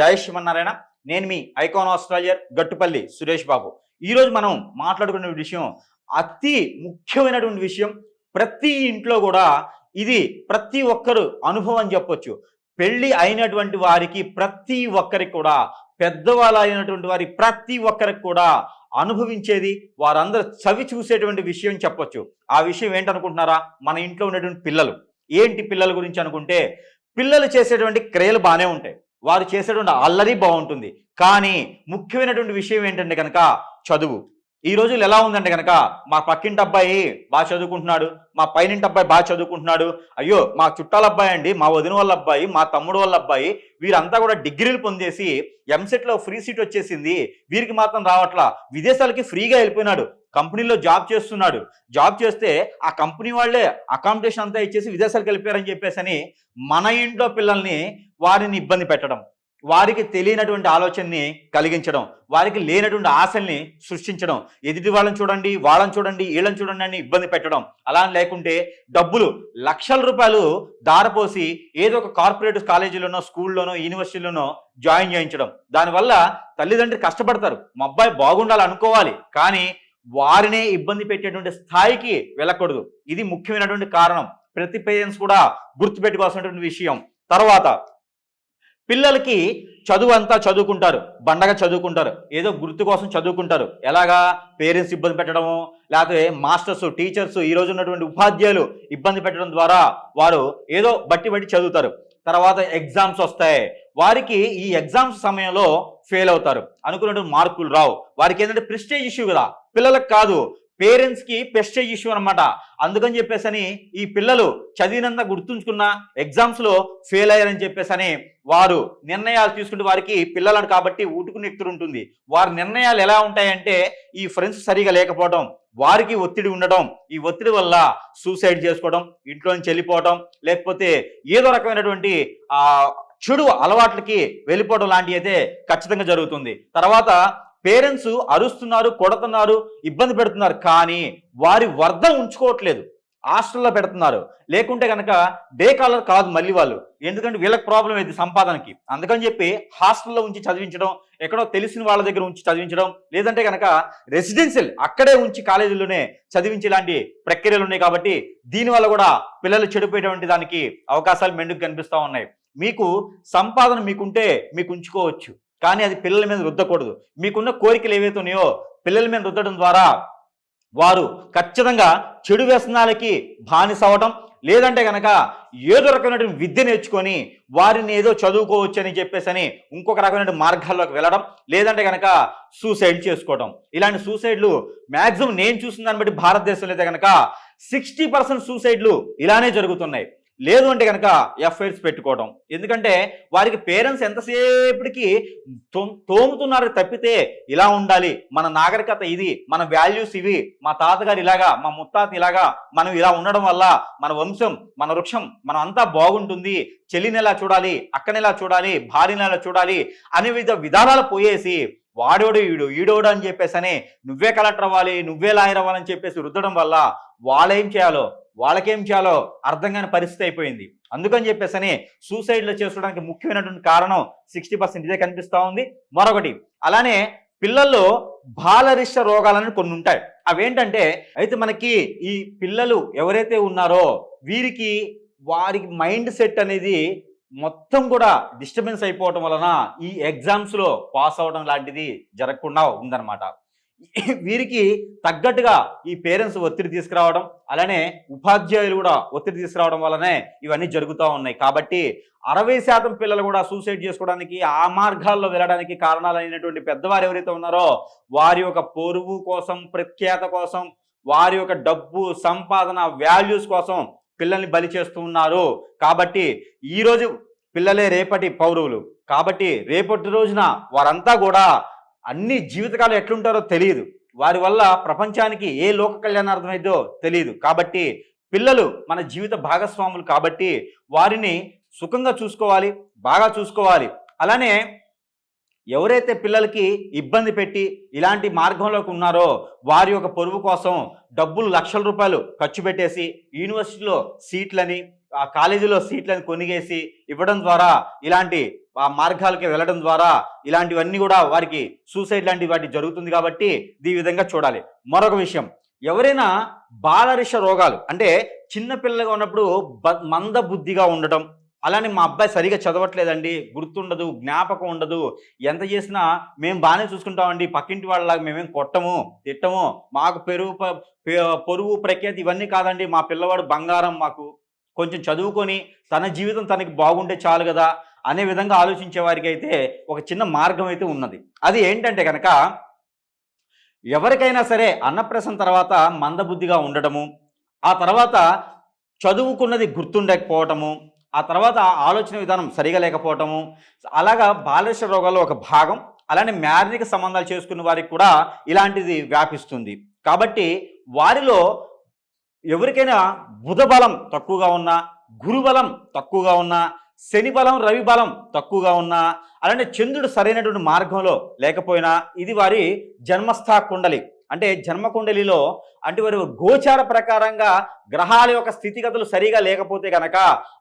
జయ శ్రీమన్నారాయణ. నేను మీ icon astrologer Gattupalli Suresh Babu. ఈరోజు మనం మాట్లాడుకునే విషయం అతి ముఖ్యమైనటువంటి విషయం ప్రతి ఇంట్లో కూడా ఇది ప్రతి ఒక్కరు అనుభవం అని చెప్పొచ్చు. పెళ్ళి అయినటువంటి వారికి ప్రతి ఒక్కరికి కూడా పెద్దవాళ్ళు అయినటువంటి వారి ప్రతి ఒక్కరికి కూడా అనుభవించేది వారందరూ చవి చూసేటువంటి విషయం చెప్పొచ్చు. ఆ విషయం ఏంటనుకుంటున్నారా? మన ఇంట్లో ఉన్నటువంటి పిల్లలు. ఏంటి పిల్లల గురించి అనుకుంటే పిల్లలు చేసేటువంటి క్రియలు బాగానే ఉంటాయి. వారు చేసేటువంటి అల్లరి బాగుంటుంది. కానీ ముఖ్యమైనటువంటి విషయం ఏంటంటే కనుక చదువు. ఈ రోజులు ఎలా ఉందంటే కనుక మా పక్కింటి అబ్బాయి బాగా చదువుకుంటున్నాడు మా పైనింటి అబ్బాయి బాగా చదువుకుంటున్నాడు. అయ్యో మా చుట్టాల అబ్బాయి అండి మా వదిన వాళ్ళ అబ్బాయి మా తమ్ముడు వాళ్ళ అబ్బాయి వీరంతా కూడా డిగ్రీలు పొందేసి ఎంసెట్లో ఫ్రీ సీట్ వచ్చేసింది. వీరికి మాత్రం రావట్లా. విదేశాలకి ఫ్రీగా వెళ్ళిపోయినాడు. కంపెనీలో జాబ్ చేస్తున్నాడు. జాబ్ చేస్తే ఆ కంపెనీ వాళ్ళే అకామిడేషన్ అంతా ఇచ్చేసి విదేశాలకు వెళ్ళిపోయారని చెప్పేసి అని మన ఇంట్లో పిల్లల్ని వారిని ఇబ్బంది పెట్టడం వారికి తెలియనటువంటి ఆలోచనని కలిగించడం వారికి లేనటువంటి ఆశల్ని సృష్టించడం ఎదుటి వాళ్ళని చూడండి వాళ్ళని చూడండి వీళ్ళని చూడండి అని ఇబ్బంది పెట్టడం అలా లేకుంటే డబ్బులు లక్షల రూపాయలు దారపోసి ఏదో ఒక కార్పొరేట్ కాలేజీలోనో స్కూల్లోనో యూనివర్సిటీలోనో జాయిన్ చేయించడం. దానివల్ల తల్లిదండ్రులు కష్టపడతారు. మా అబ్బాయి బాగుండాలి అనుకోవాలి. కానీ వారినే ఇబ్బంది పెట్టేటువంటి స్థాయికి వెళ్ళకూడదు. ఇది ముఖ్యమైనటువంటి కారణం. ప్రతి పేరెంట్స్ కూడా గుర్తుపెట్టుకోవాల్సినటువంటి విషయం. తర్వాత పిల్లలకి చదువు అంతా చదువుకుంటారు. బండగా చదువుకుంటారు. ఏదో గుర్తు కోసం చదువుకుంటారు. ఎలాగా? పేరెంట్స్ ఇబ్బంది పెట్టడము లేకపోతే మాస్టర్స్ టీచర్స్ ఈ రోజు ఉన్నటువంటి ఉపాధ్యాయులు ఇబ్బంది పెట్టడం ద్వారా వారు ఏదో బట్టి బట్టి చదువుతారు. తర్వాత ఎగ్జామ్స్ వస్తాయి. వారికి ఈ ఎగ్జామ్స్ సమయంలో ఫెయిల్ అవుతారు. అనుకున్నటువంటి మార్కులు రావు. వారికి ఏంటంటే ప్రెస్టేజ్ ఇష్యూ కదా. పిల్లలకు కాదు. పేరెంట్స్కి కి ఇష్యూ అనమాట అందుకని చెప్పేసని ఈ పిల్లలు చదివినంత గుర్తుంచుకున్న ఎగ్జామ్స్లో ఫెయిల్ అయ్యారని చెప్పేసని వారు నిర్ణయాలు తీసుకుంటే వారికి పిల్లలను కాబట్టి ఊటుకుని ఎక్కుతుడు ఉంటుంది. వారి నిర్ణయాలు ఎలా ఉంటాయంటే ఈ ఫ్రెండ్స్ సరిగా లేకపోవడం వారికి ఒత్తిడి ఉండడం ఈ ఒత్తిడి వల్ల సూసైడ్ చేసుకోవడం ఇంట్లో నుంచి వెళ్ళిపోవడం లేకపోతే ఏదో రకమైనటువంటి చెడు అలవాట్లకి వెళ్ళిపోవడం లాంటివి అయితే ఖచ్చితంగా జరుగుతుంది. తర్వాత పేరెంట్స్ అరుస్తున్నారు కొడుతున్నారు ఇబ్బంది పెడుతున్నారు కానీ వారి వర్ధ ఉంచుకోవట్లేదు. హాస్టల్లో పెడుతున్నారు. లేకుంటే కనుక డే కాలర్ కాదు మళ్ళీ వాళ్ళు. ఎందుకంటే వీళ్ళకి ప్రాబ్లం ఇది సంపాదనకి. అందుకని చెప్పి హాస్టల్లో ఉంచి చదివించడం ఎక్కడో తెలిసిన వాళ్ళ దగ్గర ఉంచి చదివించడం లేదంటే కనుక రెసిడెన్షియల్ అక్కడే ఉంచి కాలేజీలోనే చదివించే లాంటి ప్రక్రియలు ఉన్నాయి కాబట్టి దీనివల్ల కూడా పిల్లలు చెడిపోయేటువంటి దానికి అవకాశాలు మెండుకు కనిపిస్తూ ఉన్నాయి. మీకు సంపాదన మీకుంటే మీకు ఉంచుకోవచ్చు. కానీ అది పిల్లల మీద రుద్దకూడదు. మీకున్న కోరికలు ఏవైతే ఉన్నాయో పిల్లల మీద రుద్దడం ద్వారా వారు ఖచ్చితంగా చెడు వ్యసనాలకి బానిస లేదంటే కనుక ఏదో రకమైనటువంటి విద్య నేర్చుకొని వారిని ఏదో చదువుకోవచ్చు అని చెప్పేసి ఇంకొక రకమైన మార్గాల్లోకి వెళ్ళడం లేదంటే కనుక సూసైడ్ చేసుకోవడం ఇలాంటి సూసైడ్లు మ్యాక్సిమం నేను చూసిన దాన్ని బట్టి భారతదేశంలో అయితే కనుక సిక్స్టీ పర్సెంట్ సూసైడ్లు ఇలానే జరుగుతున్నాయి. లేదు అంటే కనుక ఎఫ్ఐఆర్స్ పెట్టుకోవడం ఎందుకంటే వారికి పేరెంట్స్ ఎంతసేపటికి తోముతున్నారు తప్పితే ఇలా ఉండాలి. మన నాగరికత ఇది మన వాల్యూస్ ఇవి. మా తాతగారు ఇలాగా మా ముత్తాత ఇలాగా మనం ఇలా ఉండడం వల్ల మన వంశం మన వృక్షం మనం అంతా బాగుంటుంది. చెల్లిని ఎలా చూడాలి అక్కని ఎలా చూడాలి భార్యని ఎలా చూడాలి అనే విధ విధానాలు పోయేసి వాడోడు ఈడు ఈడోడు అని చెప్పేసి నువ్వే కలెక్టర్ అవ్వాలి నువ్వే లాయర్ అవ్వాలని చెప్పేసి రుద్దడం వల్ల వాళ్ళేం చేయాలో వాళ్ళకేం చేయాలో అర్థం కాని పరిస్థితి అయిపోయింది. అందుకని చెప్పేసి సూసైడ్లో చేసుకోవడానికి ముఖ్యమైనటువంటి కారణం సిక్స్టీ పర్సెంట్ ఇదే కనిపిస్తూ ఉంది. మరొకటి అలానే పిల్లల్లో బాలరిష్ట రోగాలని కొన్ని ఉంటాయి. అవేంటంటే అయితే మనకి ఈ పిల్లలు ఎవరైతే ఉన్నారో వీరికి వారికి మైండ్ సెట్ అనేది మొత్తం కూడా డిస్టర్బెన్స్ అయిపోవటం వలన ఈ ఎగ్జామ్స్లో పాస్ అవడం లాంటిది జరగకుండా ఉందన్నమాట. వీరికి తగ్గట్టుగా ఈ పేరెంట్స్ ఒత్తిడి తీసుకురావడం అలానే ఉపాధ్యాయులు కూడా ఒత్తిడి తీసుకురావడం వల్లనే ఇవన్నీ జరుగుతూ ఉన్నాయి. కాబట్టి అరవై శాతం పిల్లలు కూడా సూసైడ్ చేసుకోవడానికి ఆ మార్గాల్లో వెళ్ళడానికి కారణాలైనటువంటి పెద్దవారు ఎవరైతే ఉన్నారో వారి యొక్క పొరుగు కోసం ప్రఖ్యాత కోసం వారి యొక్క డబ్బు సంపాదన వాల్యూస్ కోసం పిల్లల్ని బలి చేస్తూ ఉన్నారు. కాబట్టి ఈరోజు పిల్లలే రేపటి పౌరులు. కాబట్టి రేపటి రోజున వారంతా కూడా అన్ని జీవితకాలం ఎట్లుంటారో తెలియదు. వారి వల్ల ప్రపంచానికి ఏ లోక కళ్యాణార్థం అర్థమైందో తెలియదు. కాబట్టి పిల్లలు మన జీవిత భాగస్వాములు కాబట్టి వారిని సుఖంగా చూసుకోవాలి బాగా చూసుకోవాలి. అలానే ఎవరైతే పిల్లలకి ఇబ్బంది పెట్టి ఇలాంటి మార్గంలోకి ఉన్నారో వారి యొక్క పొరుగు కోసం డబ్బులు లక్షల రూపాయలు ఖర్చు పెట్టేసి యూనివర్సిటీలో సీట్లని ఆ కాలేజీలో సీట్లను కొనిగేసి ఇవ్వడం ద్వారా ఇలాంటి ఆ మార్గాలకి వెళ్ళడం ద్వారా ఇలాంటివన్నీ కూడా వారికి సూసైడ్ లాంటి వాటి జరుగుతుంది కాబట్టి ఈ విధంగా చూడాలి. మరొక విషయం ఎవరైనా బాలరిష రోగాలు అంటే చిన్నపిల్లగా ఉన్నప్పుడు బ మంద బుద్ధిగా ఉండటం అలానే మా అబ్బాయి సరిగా చదవట్లేదండి గుర్తుండదు జ్ఞాపకం ఉండదు ఎంత చేసినా మేము బాగానే చూసుకుంటామండి పక్కింటి వాళ్ళలాగా మేమేం కొట్టము తిట్టము మాకు పెరుగు పొరుగు ప్రఖ్యాతి ఇవన్నీ కాదండి మా పిల్లవాడు బంగారం మాకు కొంచెం చదువుకొని తన జీవితం తనకి బాగుంటే చాలు కదా అనే విధంగా ఆలోచించే వారికి అయితే ఒక చిన్న మార్గం అయితే ఉన్నది. అది ఏంటంటే కనుక ఎవరికైనా సరే అన్నప్రసం తర్వాత మందబుద్ధిగా ఉండటము ఆ తర్వాత చదువుకున్నది గుర్తుండకపోవటము ఆ తర్వాత ఆలోచన విధానం సరిగా లేకపోవటము అలాగా బాలశ రోగాల్లో ఒక భాగం అలానే మ్యారినిక సంబంధాలు చేసుకున్న వారికి కూడా ఇలాంటిది వ్యాపిస్తుంది. కాబట్టి వారిలో ఎవరికైనా బుధ బలం తక్కువగా ఉన్నా గురుబలం తక్కువగా ఉన్నా శని బలం రవి బలం తక్కువగా ఉన్నా అలానే చంద్రుడు సరైనటువంటి మార్గంలో లేకపోయినా ఇది వారి జన్మస్థా కుండలి. అంటే జన్మ కుండలిలో అంటే వారి గోచార ప్రకారంగా గ్రహాల యొక్క స్థితిగతులు సరిగా లేకపోతే గనక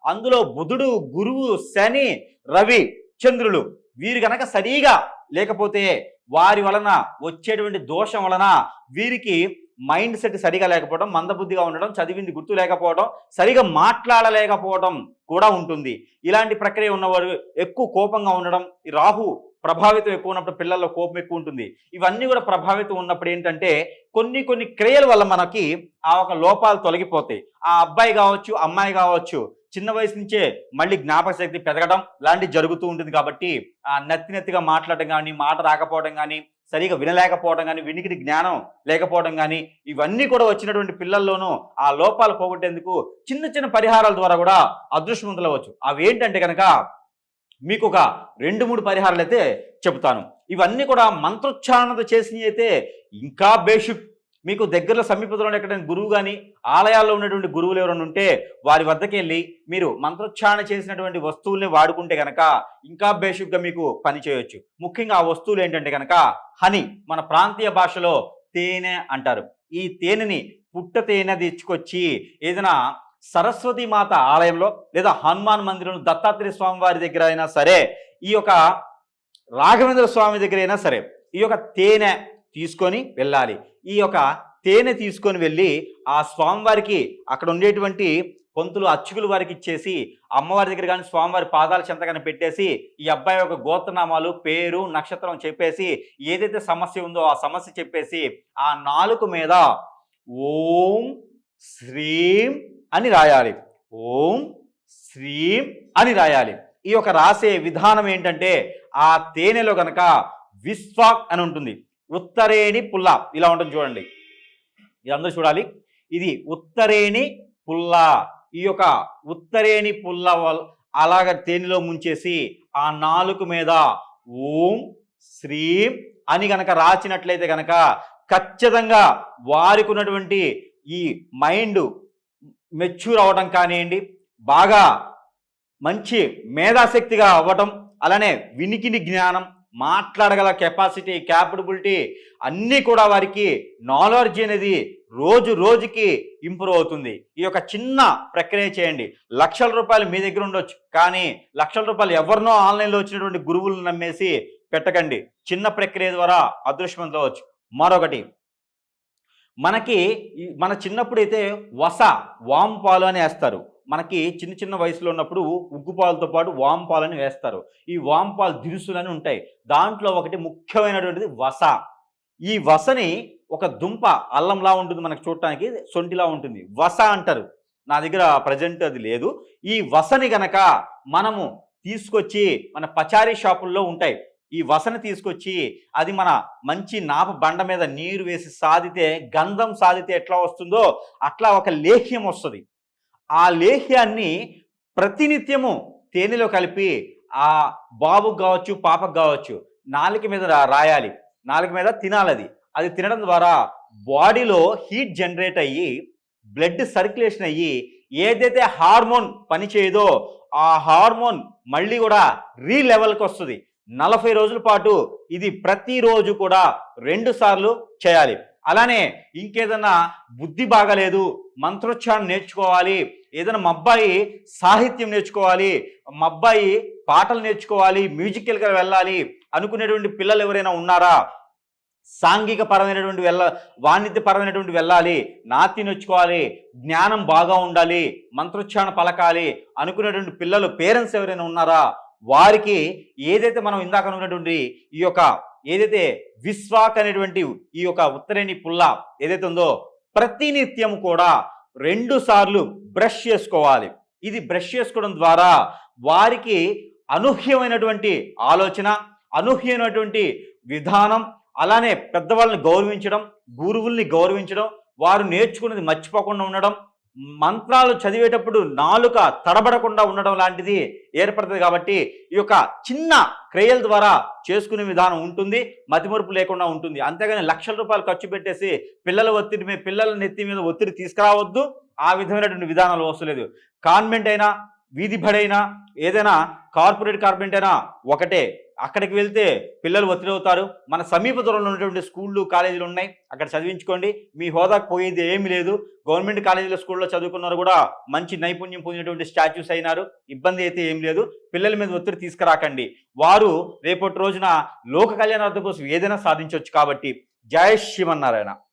అందులో బుధుడు గురువు శని రవి చంద్రులు వీరు గనక సరిగా లేకపోతే వారి వలన వచ్చేటువంటి దోషం వలన వీరికి మైండ్ సెట్ సరిగా లేకపోవడం మందబుద్ధిగా ఉండడం చదివింది గుర్తు లేకపోవడం సరిగా మాట్లాడలేకపోవడం కూడా ఉంటుంది. ఇలాంటి ప్రక్రియ ఉన్నవారు ఎక్కువ కోపంగా ఉండడం రాహు ప్రభావితం ఎక్కువ ఉన్నప్పుడు పిల్లల్లో కోపం ఎక్కువ ఉంటుంది. ఇవన్నీ కూడా ప్రభావితం ఉన్నప్పుడు ఏంటంటే కొన్ని కొన్ని క్రియల వల్ల మనకి ఆ ఒక లోపాలు తొలగిపోతాయి. ఆ అబ్బాయి కావచ్చు అమ్మాయి కావచ్చు చిన్న వయసు నుంచే మళ్ళీ జ్ఞాపక శక్తి పెరగడం లాంటివి జరుగుతూ ఉంటుంది కాబట్టి ఆ నత్తి నెత్తిగా మాట్లాడడం కానీ మాట రాకపోవడం కానీ సరిగా వినలేకపోవడం కానీ వినికిడి జ్ఞానం లేకపోవడం కానీ ఇవన్నీ కూడా వచ్చినటువంటి పిల్లల్లోనూ ఆ లోపాలు పోగొట్టేందుకు చిన్న చిన్న పరిహారాల ద్వారా కూడా అదృష్టవంతులవచ్చు అవి ఏంటంటే కనుక మీకు ఒక రెండు మూడు పరిహారాలు అయితే చెబుతాను. ఇవన్నీ కూడా మంత్రోచ్చారణతో చేసినవి అయితే ఇంకా బేషిక్ మీకు దగ్గరలో సమీపంలో ఎక్కడైనా గురువు కానీ ఆలయాల్లో ఉన్నటువంటి గురువులు ఎవరైనా ఉంటే వారి వద్దకి వెళ్ళి మీరు మంత్రోచ్చారణ చేసినటువంటి వస్తువుల్ని వాడుకుంటే కనుక ఇంకా బేసిక్గా మీకు పని చేయొచ్చు. ముఖ్యంగా ఆ వస్తువులు ఏంటంటే కనుక హనీ మన ప్రాంతీయ భాషలో తేనె అంటారు. ఈ తేనెని పుట్ట తేనె తెచ్చుకొచ్చి ఏదైనా సరస్వతి మాత ఆలయంలో లేదా హనుమాన్ మందిరంలో దత్తాత్రేయ స్వామి వారి దగ్గర అయినా సరే ఈ యొక్క రాఘవేంద్ర స్వామి దగ్గర అయినా సరే ఈ యొక్క తేనె తీసుకొని వెళ్ళాలి. ఈ యొక్క తేనె తీసుకొని వెళ్ళి ఆ స్వామివారికి అక్కడ ఉండేటువంటి పొంతులు అచ్చుకులు వారికి ఇచ్చేసి అమ్మవారి దగ్గర కానీ స్వామివారి పాదాల చెంత కానీ పెట్టేసి ఈ అబ్బాయి యొక్క గోత్రనామాలు పేరు నక్షత్రం చెప్పేసి ఏదైతే సమస్య ఉందో ఆ సమస్య చెప్పేసి ఆ నాలుగు మీద ఓం శ్రీం అని రాయాలి. ఓం శ్రీం అని రాయాలి. ఈ యొక్క రాసే విధానం ఏంటంటే ఆ తేనెలో కనుక విశ్వాక్ అని ఉంటుంది. ఉత్తరేణి పుల్ల ఇలా ఉంటుంది చూడండి. ఇది అందరూ చూడాలి. ఇది ఉత్తరేణి పుల్ల ఈ యొక్క ఉత్తరేణి పుల్ల అలాగ తేనెలో ముంచేసి ఆ నాలుగు మీద ఓం శ్రీం అని గనక రాసినట్లయితే గనక ఖచ్చితంగా వారికి ఉన్నటువంటి ఈ మైండ్ మెచ్యూర్ అవ్వడం కానివ్వండి బాగా మంచి మేధాశక్తిగా అవ్వటం అలానే వినికిని జ్ఞానం మాట్లాడగల కెపాసిటీ క్యాపబిలిటీ అన్నీ కూడా వారికి నాలెడ్జ్ అనేది రోజు రోజుకి ఇంప్రూవ్ అవుతుంది. ఈ యొక్క చిన్న ప్రక్రియ చేయండి. లక్షల రూపాయలు మీ దగ్గర ఉండొచ్చు. కానీ లక్షల రూపాయలు ఎవరినో ఆన్లైన్లో వచ్చినటువంటి గురువులను నమ్మేసి పెట్టకండి. చిన్న ప్రక్రియ ద్వారా అదృష్టవంతవచ్చు మరొకటి మనకి మన చిన్నప్పుడు అయితే వస వాము పాలు అని వేస్తారు మనకి చిన్న చిన్న వయసులో ఉన్నప్పుడు ఉగ్గుపాలతో పాటు వాంపాలని వేస్తారు. ఈ వాంపాలు దినుసులని ఉంటాయి. దాంట్లో ఒకటి ముఖ్యమైనటువంటిది వస. ఈ వసని ఒక దుంప అల్లంలా ఉంటుంది మనకు చూడటానికి సొంటిలా ఉంటుంది. వస అంటారు. నా దగ్గర ప్రజెంట్ అది లేదు. ఈ వసని గనక మనము తీసుకొచ్చి మన పచారీ షాపుల్లో ఉంటాయి. ఈ వసన తీసుకొచ్చి అది మన మంచి నాప బండ మీద నీరు వేసి సాదితే గంధం సాదితే ఎట్లా వస్తుందో అట్లా ఒక లేహ్యం వస్తుంది. ఆ లేహ్యాన్ని ప్రతినిత్యము తేనెలో కలిపి ఆ బాబుకు కావచ్చు పాపకు కావచ్చు నాలుక మీద రాయాలి. నాలుక మీద తినాలది. అది అది తినడం ద్వారా బాడీలో హీట్ జనరేట్ అయ్యి బ్లడ్ సర్క్యులేషన్ అయ్యి ఏదైతే హార్మోన్ పనిచేయదో ఆ హార్మోన్ మళ్ళీ కూడా రీ లెవెల్కి వస్తుంది. నలభై రోజుల పాటు ఇది ప్రతిరోజు కూడా రెండు సార్లు చేయాలి. అలానే ఇంకేదన్నా బుద్ధి బాగలేదు మంత్రోచ్చారణ నేర్చుకోవాలి ఏదైనా మా అబ్బాయి సాహిత్యం నేర్చుకోవాలి మా అబ్బాయి పాటలు నేర్చుకోవాలి మ్యూజికల్గా వెళ్ళాలి అనుకునేటువంటి పిల్లలు ఎవరైనా ఉన్నారా? సాంఘిక పరమైనటువంటి వెళ్ళ వాణిజ్య పరమైనటువంటి వెళ్ళాలి నాతి నేర్చుకోవాలి జ్ఞానం బాగా ఉండాలి మంత్రోచ్చారణ పలకాలి అనుకునేటువంటి పిల్లలు పేరెంట్స్ ఎవరైనా ఉన్నారా? వారికి ఏదైతే మనం ఇందాక అనుకున్నటువంటి ఈ యొక్క ఏదైతే విశ్వాక్ అనేటువంటి ఈ యొక్క ఉత్తరేణి పుల్ల ఏదైతే ఉందో ప్రతినిత్యం కూడా రెండు సార్లు బ్రష్ చేసుకోవాలి. ఇది బ్రష్ చేసుకోవడం ద్వారా వారికి అనూహ్యమైనటువంటి ఆలోచన అనూహ్యమైనటువంటి విధానం అలానే పెద్దవాళ్ళని గౌరవించడం గురువుల్ని గౌరవించడం వారు నేర్చుకున్నది మర్చిపోకుండా ఉండడం మంత్రాలు చదివేటప్పుడు నాలుక తడబడకుండా ఉండడం లాంటిది ఏర్పడుతుంది కాబట్టి ఈ యొక్క చిన్న క్రియల ద్వారా చేసుకునే విధానం ఉంటుంది మతిమరుపు లేకుండా ఉంటుంది. అంతేగాని లక్షల రూపాయలు ఖర్చు పెట్టేసి పిల్లల ఒత్తిడి మీద పిల్లల నెత్తి మీద ఒత్తిడి తీసుకురావద్దు ఆ విధమైనటువంటి విధానాలు వస్తలేదు కాన్వెంట్ అయినా వీధి బడైనా ఏదైనా కార్పొరేట్ కార్పెంట్ అయినా ఒకటే. అక్కడికి వెళ్తే పిల్లలు ఒత్తిడి అవుతారు. మన సమీప దూరంలో ఉన్నటువంటి స్కూళ్ళు కాలేజీలు ఉన్నాయి. అక్కడ చదివించుకోండి. మీ హోదాకు పోయేది ఏమీ లేదు. గవర్నమెంట్ కాలేజీలో స్కూల్లో చదువుకున్నారు కూడా మంచి నైపుణ్యం పొందినటువంటి స్టాచ్యూస్ అయినారు. ఇబ్బంది అయితే ఏం లేదు. పిల్లల మీద ఒత్తిడి తీసుకురాకండి. వారు రేపటి రోజున లోక కళ్యాణార్థం కోసం ఏదైనా సాధించవచ్చు కాబట్టి జయ శివన్నారాయణ